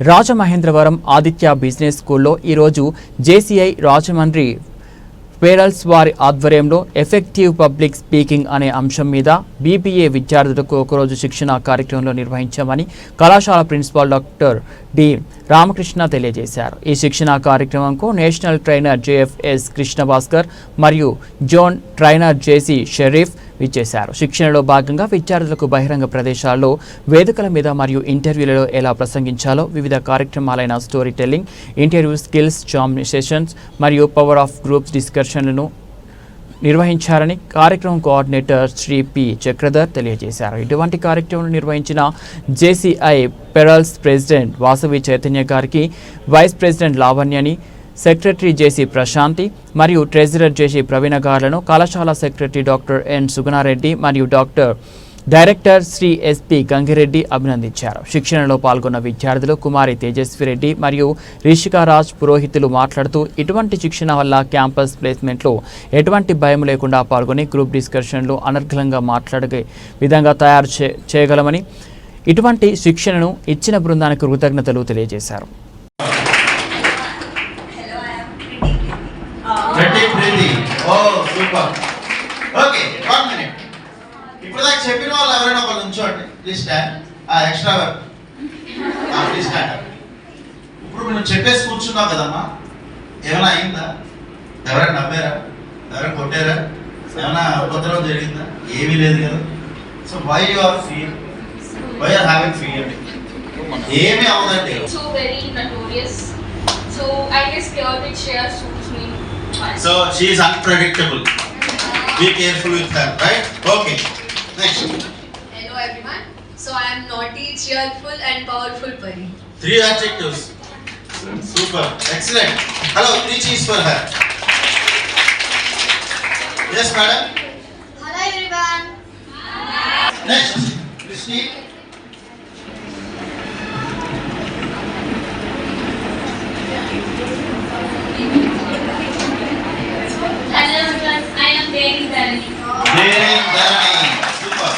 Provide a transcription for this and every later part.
Rajamahendravaram Aditya business స్కూల్లో ఈరోజు JCI Rajahmundry pearls వారి ఆధ్వర్యంలో ఎఫెక్టివ్ పబ్లిక్ స్పీకింగ్ అనే అంశం మీద బీబీఏ విద్యార్థులకు ఒకరోజు శిక్షణ కార్యక్రమంలో నిర్వహించామని కళాశాల ప్రిన్సిపాల్ డాక్టర్ డి రామకృష్ణ తెలియజేశారు. ఈ శిక్షణ కార్యక్రమంకు national trainer J F S Krishnabhaskar మరియు జోన్ ట్రైనర్ జేసీ షరీఫ్ విచ్చేశారు. శిక్షణలో భాగంగా విద్యార్థులకు బహిరంగ ప్రదేశాల్లో వేదికల మీద మరియు ఇంటర్వ్యూలలో ఎలా ప్రసంగించాలో వివిధ కార్యక్రమాలైన story telling interview skills jam sessions మరియు పవర్ ఆఫ్ గ్రూప్స్ డిస్కషన్లను నిర్వహించారని కార్యక్రమం కోఆర్డినేటర్ శ్రీ పి. చక్రధర్ తెలియజేశారు. ఇటువంటి కార్యక్రమం నిర్వహించిన JCI pearls president Vasavi Chaitanya గారికి వైస్ ప్రెసిడెంట్ లావణ్యని సెక్రటరీ జేసీ ప్రశాంతి మరియు ట్రెజరర్ జేసీ ప్రవీణ గారులను కళాశాల సెక్రటరీ డాక్టర్ ఎన్ సుగుణారెడ్డి మరియు doctor director Shri SP Gangireddy అభినందించారు. శిక్షణలో పాల్గొన్న విద్యార్థులు కుమారి తేజస్విరెడ్డి మరియు రిషికారాజ్ పురోహితులు మాట్లాడుతూ ఇటువంటి శిక్షణ వల్ల క్యాంపస్ ప్లేస్మెంట్లో ఎటువంటి భయం లేకుండా పాల్గొని గ్రూప్ డిస్కషన్లు అనర్గళంగా మాట్లాడే విధంగా తయారు చే చేయగలమని ఇటువంటి శిక్షణను ఇచ్చిన బృందానికి కృతజ్ఞతలు తెలియజేశారు. Okay one minute. ఇప్పుడు దాకా చెప్పిన వాళ్ళు ఎవరైనా ఒకళ్ళు ఉంచోండి. ప్లీజ్ స్టాండ్ ఆ ఎక్స్ట్రా వర్క్. ప్లీజ్ స్టాండ్ ఇప్పుడు నువ్వు చెప్పేసి కూర్చున్నావు కదమ్మా. ఏమైనా అయిందా? ఎవరైనా నవ్వారా ఎవరైనా కొట్టారా? ఏమైనా ఉపద్రవం జరిగిందా? ఏమీ లేదు కదా. So why you are fear why are having fear ఏమీ అవదండి notorious. So I guess pure which share suits me. fine. So she is unpredictable Be careful with her, right? Okay. Next. Hello everyone. So I am naughty, cheerful, and powerful Pari. Three adjectives. Super. Excellent. Hello, three cheese for her. Yes, madam. Hello everyone. Next, Christine. Devi Dharani. Very Dharani. Super.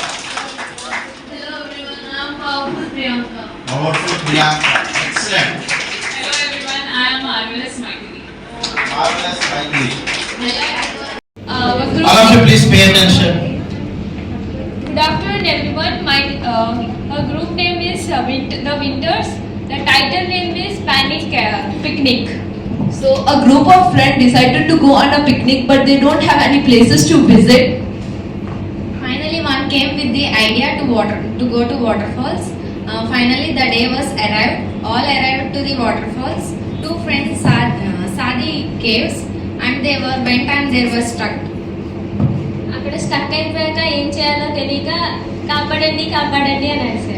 Hello everyone, I am Powerful Priyanka. Powerful Priyanka. Excellent. Hello everyone, I am Marvelous Maitri. Marvelous Maitri. Uh, All of you please pay attention. good afternoon everyone. My uh, group name is uh, Wint- The Winters. The title name is Panic uh, Picnic. So a group of friends decided to go on a picnic but they don't have any places to visit. Finally, one came with the idea to water to go to waterfalls. Uh, finally, the day was arrived. All arrived to the waterfalls. Two friends saw, uh, saw the caves, and they were bent and they were stuck. అక్కడ stuck అయిపోయాక ఏం చేయాలో తెలియక కాపాడండి కాపాడండి అని అరిశారు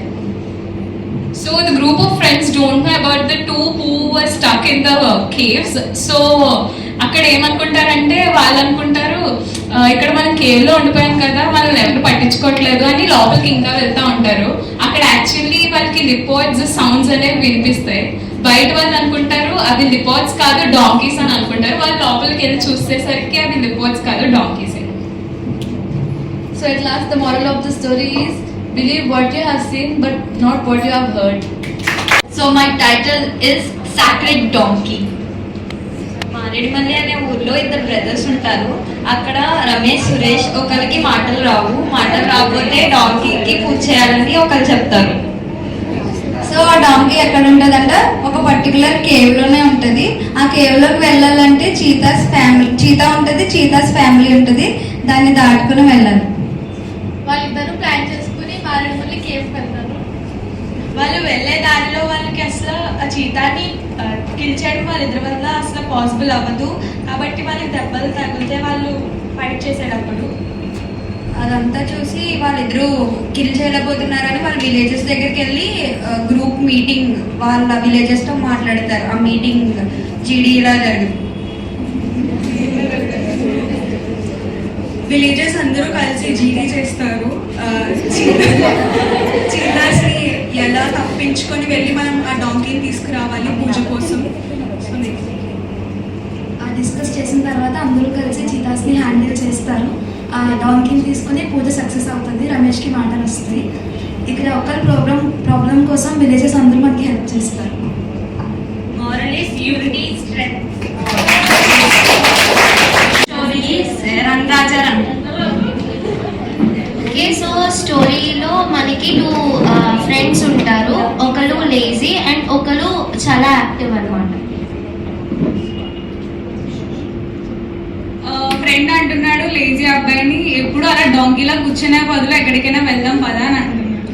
So the group of friends don't know about the two who were stuck in the caves. So అక్కడ ఏమనుకుంటారంటే వాళ్ళు అనుకుంటారు ఇక్కడ మనం కేవ్లో ఉండిపోయాం కదా వాళ్ళని ఎవరు పట్టించుకోవట్లేదు అని లోపలికి ఇంకా వెళ్తా ఉంటారు. అక్కడ యాక్చువల్లీ వాళ్ళకి లిపోయిడ్స్ సౌండ్స్ అనేవి వినిపిస్తాయి. బయట వాళ్ళు అనుకుంటారు అవి లిపోయిడ్స్ కాదు డాంకీస్ అని అనుకుంటారు. వాళ్ళు లోపలికి వెళ్ళి చూసేసరికి అవి లిపోయిడ్స్ కాదు donkeys so it lost the moral of the story is believe what you have seen but not what you have heard. So my title is Sacred Donkey. Maredumilli అనే ఊర్లో ఇద్దరు బ్రదర్స్ ఉంటారు. అక్కడ రమేష్ సురేష్ ఒకరికి మాటలు రావు. మాటలు రాకపోతే డాంకీకి పూజ చేయాలని ఒకరు చెప్తారు. సో ఆ డాంకీ ఎక్కడ ఉంటుందంట? ఒక పర్టికులర్ కేవ్లోనే ఉంటుంది. ఆ కేవ్లోకి వెళ్ళాలంటే చీతాస్ ఫ్యామిలీ చీతా ఉంటుంది చీతాస్ ఫ్యామిలీ ఉంటుంది. దాన్ని దాటుకుని వెళ్ళాలి. చేసుకుని కేఫ్ కేవ్ వెళ్తారు వాళ్ళు వెళ్ళే దారిలో వాళ్ళకి అసలు ఆ చీతాన్ని కిల్ చేయడం వాళ్ళిద్దరి వల్ల అసలు పాసిబుల్ అవ్వదు. కాబట్టి వాళ్ళకి దెబ్బలు తగిలితే వాళ్ళు ఫైట్ చేసేటప్పుడు అదంతా చూసి వాళ్ళిద్దరూ కిల్ చేయలేకపోతున్నారని వాళ్ళ విలేజెస్ దగ్గరికి వెళ్ళి గ్రూప్ మీటింగ్ వాళ్ళ విలేజెస్తో మాట్లాడతారు. ఆ మీటింగ్ జీడీలా జరుగుతుంది. విలేజెస్ అందరూ కలిసి జీడీ చేస్తారు. చీతాస్ని ఎలా తప్పించుకొని వెళ్ళి మనం ఆ డాంకీని తీసుకురావాలి పూజ కోసం. డిస్కస్ చేసిన తర్వాత అందరూ కలిసి చీతాస్ని హ్యాండిల్ చేస్తారు. ఆ డాంకిని తీసుకుని పూజ సక్సెస్ అవుతుంది. రమేష్కి మాటలు వస్తాయి. ఇక్కడ ఒకరి ప్రాబ్లం ప్రాబ్లం కోసం విలేజెస్ అందరూ మనకి హెల్ప్ చేస్తారు. Unity is strength. Story is Rangacharan. Okay so స్టోరీలో మనకి టూ ఫ్రెండ్స్ ఉంటారు. ఒకరు లేజీ అండ్ ఒకరు చాలా యాక్టివ్ అనమాట ఫ్రెండ్ అంటున్నాడు లేజీ అబ్బాయిని ఎప్పుడు అలా డొంకిలా కూర్చునే బదులు ఎక్కడికైనా వెళ్దాం పదా అని అంటున్నాడు.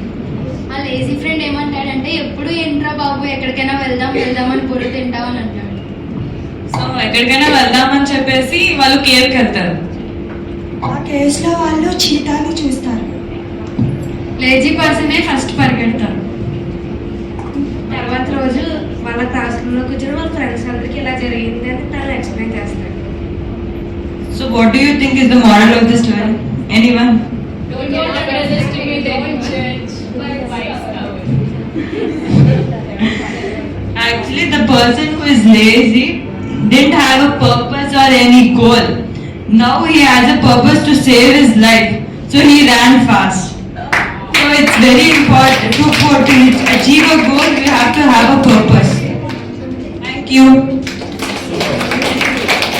ఆ లేజీ ఫ్రెండ్ ఏమంటాడంటే ఎప్పుడు ఏంట్రా బాబు ఎక్కడికైనా వెళ్దాం వెళ్దాం అని పొడి తింటావు అని అంటాడు. ఎక్కడికైనా వెళ్దామని చెప్పేసి వాళ్ళు కేర్కి వెళ్తారు ఆ కేసులో వాళ్ళు చీతాని చూస్తారు లేజీ పర్సనే ఫస్ట్ పరిగెడతారు తర్వాత రోజు వాళ్ళ క్లాస్ రూమ్లో కూర్చొని వాళ్ళ ఫ్రెండ్స్ అందరికీ ఇలా జరిగింది అని తను ఎక్స్ప్లెయిన్ చేస్తాడు So, what do you think is the moral of the story? Anyone? Don't underestimate any church. Actually, the person who is lazy didn't have a purpose or any goal. Now he has a purpose to save his life, so he ran fast. So it's very important to, achieve a goal, we have to have a purpose. Thank you.